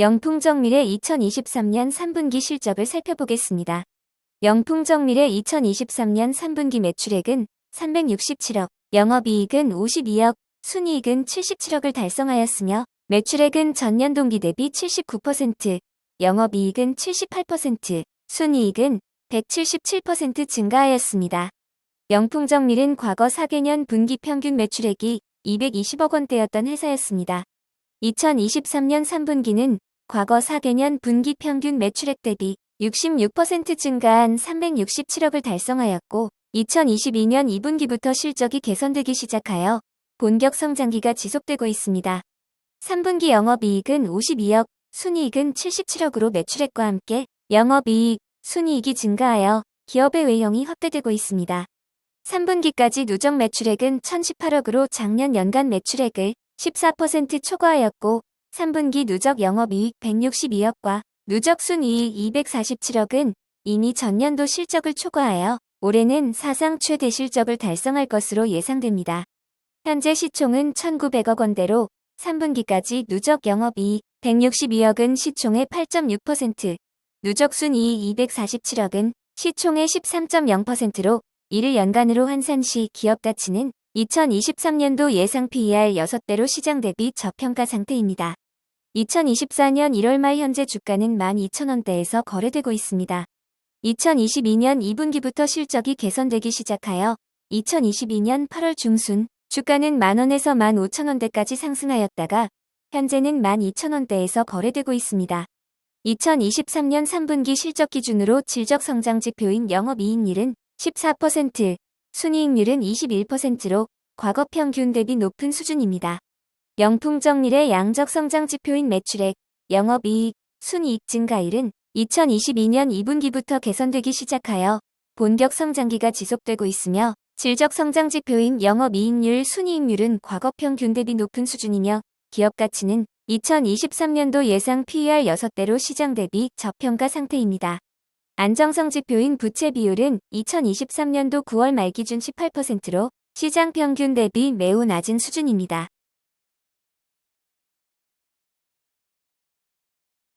영풍정밀의 2023년 3분기 실적을 살펴보겠습니다. 영풍정밀의 2023년 3분기 매출액은 367억, 영업이익은 52억, 순이익은 77억을 달성하였으며 매출액은 전년 동기 대비 79%, 영업이익은 78%, 순이익은 177% 증가하였습니다. 영풍정밀은 과거 4개년 분기 평균 매출액이 220억 원대였던 회사였습니다. 2023년 3분기는 과거 4개년 분기 평균 매출액 대비 66% 증가한 367억을 달성하였고 2022년 2분기부터 실적이 개선되기 시작하여 본격 성장기가 지속되고 있습니다. 3분기 영업이익은 52억, 순이익은 77억으로 매출액과 함께 영업이익, 순이익이 증가하여 기업의 외형이 확대되고 있습니다. 3분기까지 누적 매출액은 1018억으로 작년 연간 매출액을 14% 초과하였고 3분기 누적 영업이익 162억과 누적 순이익 247억은 이미 전년도 실적을 초과하여 올해는 사상 최대 실적을 달성할 것으로 예상됩니다. 현재 시총은 1,900억 원대로 3분기까지 누적 영업이익 162억은 시총의 8.6%, 누적 순이익 247억은 시총의 13.0%로 이를 연간으로 환산 시 기업 가치는 2023년도 예상 PER 6대로 시장 대비 저평가 상태입니다. 2024년 1월 말 현재 주가는 12,000원대에서 거래되고 있습니다. 2022년 2분기부터 실적이 개선되기 시작하여 2022년 8월 중순 주가는 만원에서 15,000원대까지 상승하였다가 현재는 12,000원대에서 거래되고 있습니다. 2023년 3분기 실적 기준으로 질적 성장 지표인 영업이익률은 14%, 순이익률은 21%로 과거 평균 대비 높은 수준입니다. 영풍정밀의 양적 성장 지표인 매출액, 영업이익, 순이익 증가율은 2022년 2분기부터 개선되기 시작하여 본격 성장기가 지속되고 있으며 질적 성장 지표인 영업이익률, 순이익률은 과거 평균 대비 높은 수준이며 기업 가치는 2023년도 예상 PER 6대로 시장 대비 저평가 상태입니다. 안정성 지표인 부채 비율은 2023년도 9월 말 기준 18%로 시장 평균 대비 매우 낮은 수준입니다.